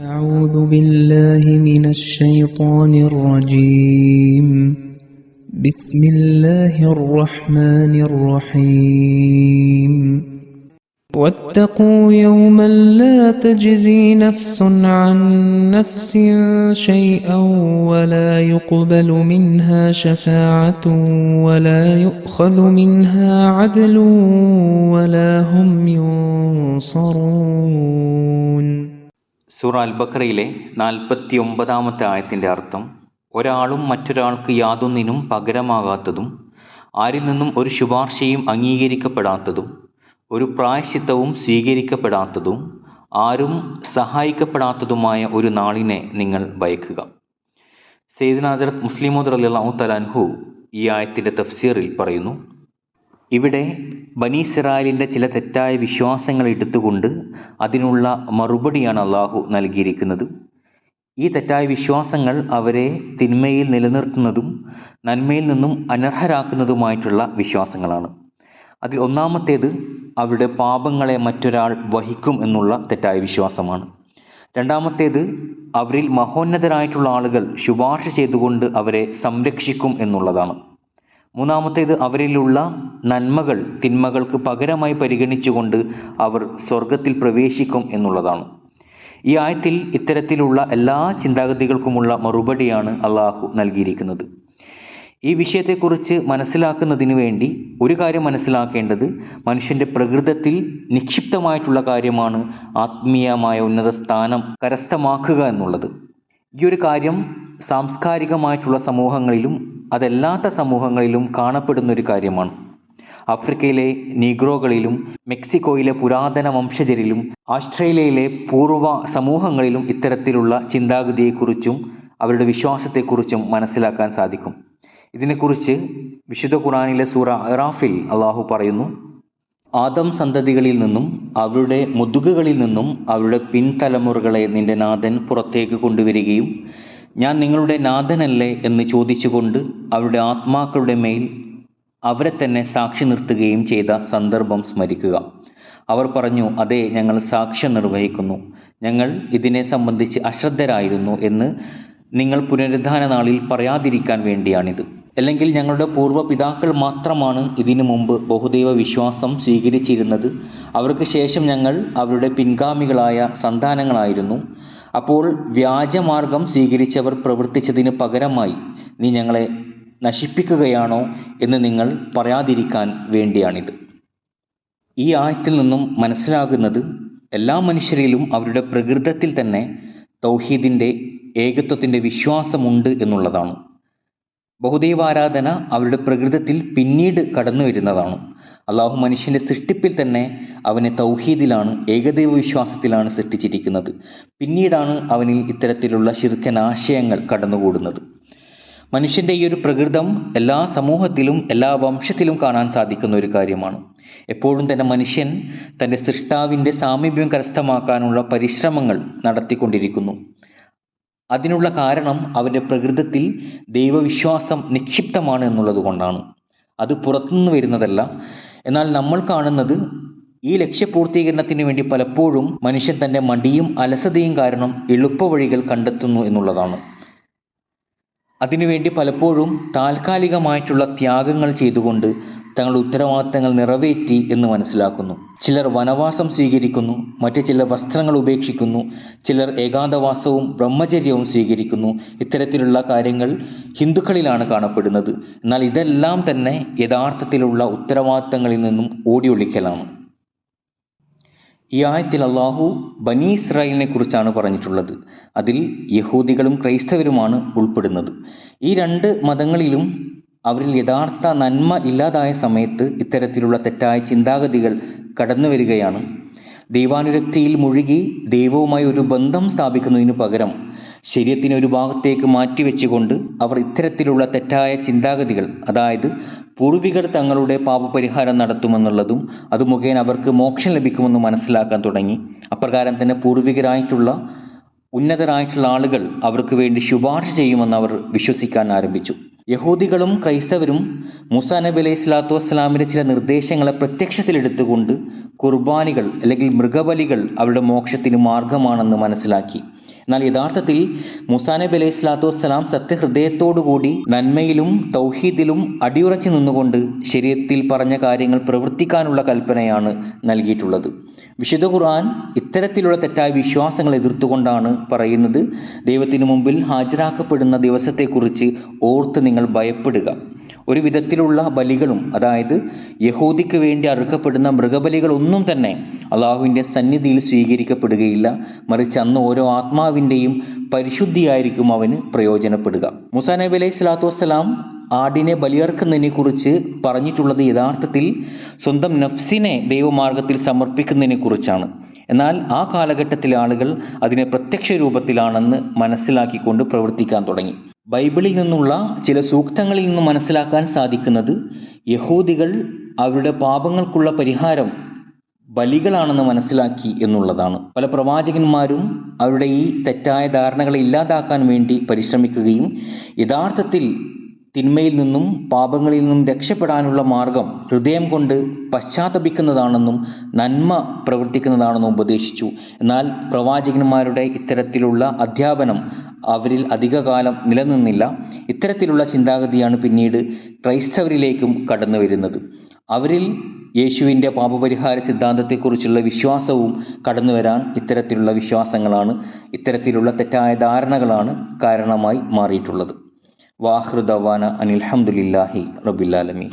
أعوذ بالله من الشيطان الرجيم. بسم الله الرحمن الرحيم. واتقوا يوما لا تجزي نفس عن نفس شيئا ولا يقبل منها شفاعة ولا يؤخذ منها عدل ولا هم ينصرون. സൂറ അൽ ബക്രയിലെ നാൽപ്പത്തി ഒമ്പതാമത്തെ ആയത്തിന്റെ അർത്ഥം ഒരാളും മറ്റൊരാൾക്ക് യാതൊന്നിനും പകരമാകാത്തതും ആരിൽ നിന്നും ഒരു ശുപാർശയും അംഗീകരിക്കപ്പെടാത്തതും ഒരു പ്രായശിത്തവും സ്വീകരിക്കപ്പെടാത്തതും ആരും സഹായിക്കപ്പെടാത്തതുമായ ഒരു നാളിനെ നിങ്ങൾ ഭയക്കുക. സെയ്ദ് ഹസരത് മുസ്ലിമോദ് അള്ളാഹു തലാൻഹു ഈ ആയത്തിന്റെ തഫ്സീറിൽ പറയുന്നു ഇവിടെ ബനീസിറായിലിന്റെ ചില തെറ്റായ വിശ്വാസങ്ങൾ എടുത്തുകൊണ്ട് അതിനുള്ള മറുപടിയാണ് അള്ളാഹു നൽകിയിരിക്കുന്നത്. ഈ തെറ്റായ വിശ്വാസങ്ങൾ അവരെ തിന്മയിൽ നിലനിർത്തുന്നതും നന്മയിൽ നിന്നും അനർഹരാക്കുന്നതുമായിട്ടുള്ള വിശ്വാസങ്ങളാണ്. അതിൽ ഒന്നാമത്തേത് അവരുടെ പാപങ്ങളെ മറ്റൊരാൾ വഹിക്കും എന്നുള്ള തെറ്റായ വിശ്വാസമാണ്. രണ്ടാമത്തേത് അവരിൽ മഹോന്നതരായിട്ടുള്ള ആളുകൾ ശുപാർശ ചെയ്തുകൊണ്ട് അവരെ സംരക്ഷിക്കും എന്നുള്ളതാണ്. മൂന്നാമത്തേത് അവരിലുള്ള നന്മകൾ തിന്മകൾക്ക് പകരമായി പരിഗണിച്ചുകൊണ്ട് അവർ സ്വർഗത്തിൽ പ്രവേശിക്കും എന്നുള്ളതാണ്. ഈ ആയത്തിൽ ഇത്തരത്തിലുള്ള എല്ലാ ചിന്താഗതികൾക്കുമുള്ള മറുപടിയാണ് അള്ളാഹു നൽകിയിരിക്കുന്നത്. ഈ വിഷയത്തെക്കുറിച്ച് മനസ്സിലാക്കുന്നതിന് വേണ്ടി ഒരു കാര്യം മനസ്സിലാക്കേണ്ടത് മനുഷ്യന്റെ പ്രകൃതത്തിൽ നിക്ഷിപ്തമായിട്ടുള്ള കാര്യമാണ് ആത്മീയമായ ഉന്നത സ്ഥാനം കരസ്ഥമാക്കുക എന്നുള്ളത്. ഈ ഒരു കാര്യം സാംസ്കാരികമായിട്ടുള്ള സമൂഹങ്ങളിലും അതല്ലാത്ത സമൂഹങ്ങളിലും കാണപ്പെടുന്ന ഒരു കാര്യമാണ്. ആഫ്രിക്കയിലെ നീഗ്രോകളിലും മെക്സിക്കോയിലെ പുരാതന വംശജരിലും ആസ്ട്രേലിയയിലെ പൂർവ സമൂഹങ്ങളിലും ഇത്തരത്തിലുള്ള ചിന്താഗതിയെക്കുറിച്ചും അവരുടെ വിശ്വാസത്തെക്കുറിച്ചും മനസ്സിലാക്കാൻ സാധിക്കും. ഇതിനെക്കുറിച്ച് വിശുദ്ധ ഖുറാനിലെ സൂറ അറാഫിൽ അള്ളാഹു പറയുന്നു ആദം സന്തതികളിൽ നിന്നും അവരുടെ മുതുകുകളിൽ നിന്നും അവരുടെ പിൻതലമുറകളെ നിന്റെ നാഥൻ പുറത്തേക്ക് കൊണ്ടുവരികയും ഞാൻ നിങ്ങളുടെ നാഥനല്ലേ എന്ന് ചോദിച്ചുകൊണ്ട് അവരുടെ ആത്മാക്കളുടെ മേൽ അവരെ തന്നെ സാക്ഷി നിർത്തുകയും ചെയ്ത സന്ദർഭം സ്മരിക്കുക. അവർ പറഞ്ഞു അതെ ഞങ്ങൾ സാക്ഷ്യം നിർവഹിക്കുന്നു. ഞങ്ങൾ ഇതിനെ സംബന്ധിച്ച് അശ്രദ്ധരായിരുന്നു എന്ന് നിങ്ങൾ പുനരുദ്ധാന നാളിൽ പറയാതിരിക്കാൻ വേണ്ടിയാണിത്. അല്ലെങ്കിൽ ഞങ്ങളുടെ പൂർവ പിതാക്കൾ മാത്രമാണ് ഇതിനു മുമ്പ് ബഹുദൈവ വിശ്വാസം സ്വീകരിച്ചിരുന്നത്. അവർക്ക് ശേഷം ഞങ്ങൾ അവരുടെ പിൻഗാമികളായ സന്താനങ്ങളായിരുന്നു. അപ്പോൾ വ്യാജമാർഗം സ്വീകരിച്ചവർ പ്രവർത്തിച്ചതിന് പകരമായി നീ ഞങ്ങളെ നശിപ്പിക്കുകയാണോ എന്ന് നിങ്ങൾ പറയാതിരിക്കാൻ വേണ്ടിയാണിത്. ഈ ആയത്തിൽ നിന്നും മനസ്സിലാകുന്നത് എല്ലാ മനുഷ്യരിലും അവരുടെ പ്രകൃതത്തിൽ തന്നെ തൗഹീദിന്റെ ഏകത്വത്തിന്റെ വിശ്വാസമുണ്ട് എന്നുള്ളതാണ്. ബഹുദൈവാരാധന അവരുടെ പ്രകൃതത്തിൽ പിന്നീട് കടന്നു വരുന്നതാണ് അള്ളാഹു മനുഷ്യന്റെ സൃഷ്ടിപ്പിൽ തന്നെ അവനെ തൗഹീദിലാണ് ഏകദൈവ വിശ്വാസത്തിലാണ് സൃഷ്ടിച്ചിരിക്കുന്നത്. പിന്നീടാണ് അവനിൽ ഇത്തരത്തിലുള്ള ശിർക്കൻ ആശയങ്ങൾ കടന്നുകൂടുന്നത്. മനുഷ്യന്റെ ഈ ഒരു പ്രകൃതം എല്ലാ സമൂഹത്തിലും എല്ലാ വംശത്തിലും കാണാൻ സാധിക്കുന്ന ഒരു കാര്യമാണ്. എപ്പോഴും തന്നെ മനുഷ്യൻ തന്റെ സൃഷ്ടാവിന്റെ സാമീപ്യം കരസ്ഥമാക്കാനുള്ള പരിശ്രമങ്ങൾ നടത്തിക്കൊണ്ടിരിക്കുന്നു. അതിനുള്ള കാരണം അവന്റെ പ്രകൃതത്തിൽ ദൈവവിശ്വാസം നിക്ഷിപ്തമാണ് എന്നുള്ളത് കൊണ്ടാണ്. അത് പുറത്തുനിന്ന് വരുന്നതല്ല എന്നാൽ നമ്മൾ കാണുന്നത് ഈ ലക്ഷ്യപൂർത്തീകരണത്തിന് വേണ്ടി പലപ്പോഴും മനുഷ്യൻ തന്റെ മടിയും അലസതയും കാരണം എളുപ്പവഴികൾ കണ്ടെത്തുന്നു എന്നുള്ളതാണ്. അതിനുവേണ്ടി പലപ്പോഴും താൽക്കാലികമായിട്ടുള്ള ത്യാഗങ്ങൾ ചെയ്തുകൊണ്ട് തങ്ങളുടെ ഉത്തരവാദിത്തങ്ങൾ നിറവേറ്റി എന്ന് മനസ്സിലാക്കുന്നു. ചിലർ വനവാസം സ്വീകരിക്കുന്നു മറ്റു ചിലർ വസ്ത്രങ്ങൾ ഉപേക്ഷിക്കുന്നു ചിലർ ഏകാന്തവാസവും ബ്രഹ്മചര്യവും സ്വീകരിക്കുന്നു. ഇത്തരത്തിലുള്ള കാര്യങ്ങൾ ഹിന്ദുക്കളിലാണ് കാണപ്പെടുന്നത്. എന്നാൽ ഇതെല്ലാം തന്നെ യഥാർത്ഥത്തിലുള്ള ഉത്തരവാദിത്തങ്ങളിൽ നിന്നും ഓടിയൊളിക്കലാണ്. ഈ ആയത്തിൽ അള്ളാഹു ബനി ഇസ്രായേലിനെ കുറിച്ചാണ് പറഞ്ഞിട്ടുള്ളത്. അതിൽ യഹൂദികളും ക്രൈസ്തവരുമാണ് ഉൾപ്പെടുന്നത്. ഈ രണ്ട് മതങ്ങളിലും അവരിൽ യഥാർത്ഥ നന്മ ഇല്ലാതായ സമയത്ത് ഇത്തരത്തിലുള്ള തെറ്റായ ചിന്താഗതികൾ കടന്നു വരികയാണ്. ദൈവാനുരക്തിയിൽ മുഴുകി ദൈവവുമായി ഒരു ബന്ധം സ്ഥാപിക്കുന്നതിനു പകരം ശരീരത്തിനെ ഒരു ഭാഗത്തേക്ക് മാറ്റിവെച്ചുകൊണ്ട് അവർ ഇത്തരത്തിലുള്ള തെറ്റായ ചിന്താഗതികൾ അതായത് പൂർവികർ തങ്ങളുടെ പാപപരിഹാരം നടത്തുമെന്നുള്ളതും അത് മുഖേന അവർക്ക് മോക്ഷം ലഭിക്കുമെന്ന് മനസ്സിലാക്കാൻ തുടങ്ങി. അപ്രകാരം തന്നെ പൂർവികരായിട്ടുള്ള ഉന്നതരായിട്ടുള്ള ആളുകൾ അവർക്ക് വേണ്ടി ശുപാർശ ചെയ്യുമെന്ന് അവർ വിശ്വസിക്കാൻ ആരംഭിച്ചു. യഹൂദികളും ക്രൈസ്തവരും മൂസ നബി അലൈഹി സ്വലാത്തു വസ്സലാമിന്റെ ചില നിർദ്ദേശങ്ങളെ പ്രത്യക്ഷത്തിലെടുത്തുകൊണ്ട് കുർബാനികൾ അല്ലെങ്കിൽ മൃഗബലികൾ അവരുടെ മോക്ഷത്തിന് മാർഗമാണെന്ന് മനസ്സിലാക്കി. എന്നാൽ യഥാർത്ഥത്തിൽ മുസാ നബി അലൈഹി സ്വലാത്തു വസ്സലാം സത്യഹൃദയത്തോടുകൂടി നന്മയിലും തൗഹീദിലും അടിയുറച്ചു നിന്നുകൊണ്ട് ശരീരത്തിൽ പറഞ്ഞ കാര്യങ്ങൾ പ്രവർത്തിക്കാനുള്ള കൽപ്പനയാണ് നൽകിയിട്ടുള്ളത്. വിശുദ്ധ ഖുർആൻ ഇത്തരത്തിലുള്ള തെറ്റായ വിശ്വാസങ്ങൾ എതിർത്തുകൊണ്ടാണ് പറയുന്നത്. ദൈവത്തിനു മുമ്പിൽ ഹാജരാക്കപ്പെടുന്ന ദിവസത്തെക്കുറിച്ച് ഓർത്ത് നിങ്ങൾ ഭയപ്പെടുക. ഒരു വിധത്തിലുള്ള ബലികളും അതായത് യഹൂദിക്ക് വേണ്ടി അറുക്കപ്പെടുന്ന മൃഗബലികളൊന്നും തന്നെ അള്ളാഹുവിന്റെ സന്നിധിയിൽ സ്വീകരിക്കപ്പെടുകയില്ല. മറിച്ച് അന്ന് ഓരോ ആത്മാവിന്റെയും പരിശുദ്ധിയായിരിക്കും അവന് പ്രയോജനപ്പെടുക. മുസാ നബി അലൈഹി സ്വലാത്തു വസ്സലാം ആടിനെ ബലിയർക്കുന്നതിനെ കുറിച്ച് പറഞ്ഞിട്ടുള്ളത് യഥാർത്ഥത്തിൽ സ്വന്തം നഫ്സിനെ ദൈവമാർഗത്തിൽ സമർപ്പിക്കുന്നതിനെക്കുറിച്ചാണ്. എന്നാൽ ആ കാലഘട്ടത്തിലെ ആളുകൾ അതിനെ പ്രത്യക്ഷ രൂപത്തിലാണെന്ന് മനസ്സിലാക്കിക്കൊണ്ട് പ്രവർത്തിക്കാൻ തുടങ്ങി. ബൈബിളിൽ നിന്നുള്ള ചില സൂക്തങ്ങളിൽ നിന്ന് മനസ്സിലാക്കാൻ സാധിക്കുന്നത് യഹൂദികൾ അവരുടെ പാപങ്ങൾക്കുള്ള പരിഹാരം ബലികളാണെന്ന് മനസ്സിലാക്കി എന്നുള്ളതാണ്. പല പ്രവാചകന്മാരും അവരുടെ ഈ തെറ്റായ ധാരണകളെ ഇല്ലാതാക്കാൻ വേണ്ടി പരിശ്രമിക്കുകയും യഥാർത്ഥത്തിൽ തിന്മയിൽ നിന്നും പാപങ്ങളിൽ നിന്നും രക്ഷപ്പെടാനുള്ള മാർഗം ഹൃദയം കൊണ്ട് പശ്ചാത്തപിക്കുന്നതാണെന്നും നന്മ പ്രവർത്തിക്കുന്നതാണെന്നും ഉപദേശിച്ചു. എന്നാൽ പ്രവാചകന്മാരുടെ ഇത്തരത്തിലുള്ള അധ്യാപനം അവരിൽ അധികകാലം നിലനിന്നില്ല. ഇത്തരത്തിലുള്ള ചിന്താഗതിയാണ് പിന്നീട് ക്രൈസ്തവരിലേക്കും കടന്നു വരുന്നത് അവരിൽ യേശുവിന്റെ പാപപരിഹാര സിദ്ധാന്തത്തെക്കുറിച്ചുള്ള വിശ്വാസവും കടന്നു വരാൻ ഇത്തരത്തിലുള്ള വിശ്വാസങ്ങളാണ് ഇത്തരത്തിലുള്ള തെറ്റായ ധാരണകളാണ് കാരണമായി മാറിയിട്ടുള്ളത്. വാഹൃദവാന അനിൽഹമുല്ലാഹി റബുല്ലാലമീൻ